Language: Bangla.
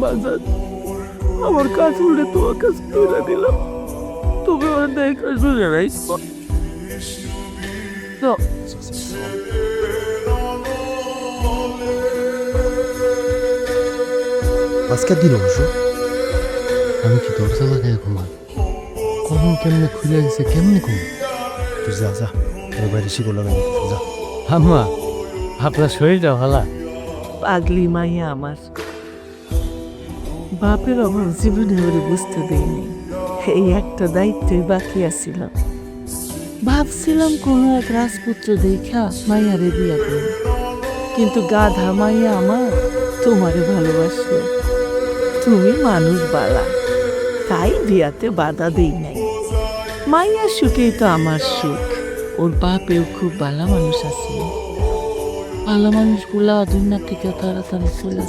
বাজার আমার কাজ উঠে তোমার কাছে তুলে দিলাম। তুমি আমার দেখা শুনে নাই আজকের দিন অবশ্য আমি কি দরজা লাগাই ঘুমান কখন কেমনে খুলে গেছে কেমনে ঘুম তুই যা যা তোর বাইরে শিকড় লাগাই যা। আম্মা আপনার শরীরটা ভালো? পাগলি মাইয়া আমার। বাপের অভাব জীবনে ওরে বুঝতে দেয়নি। এই একটা দায়িত্বই বাকি আছিল। ভাবছিলাম কোনো এক রাজপুত্র দেখা মাইয়ারে বিয়া করব। কিন্তু গাধা মাইয়া আমার তোমারে ভালোবাসলো। তুমি মানুষ বালা, তাই বিয়াতে বাধা দেই নাই। মাইয়ার সুখেই তো আমার সুখ, ওর বাপেও খুব ভালো মানুষ আছে। ভালো মানুষগুলা দুনিয়া থেকে তাড়াতাড়ি চলে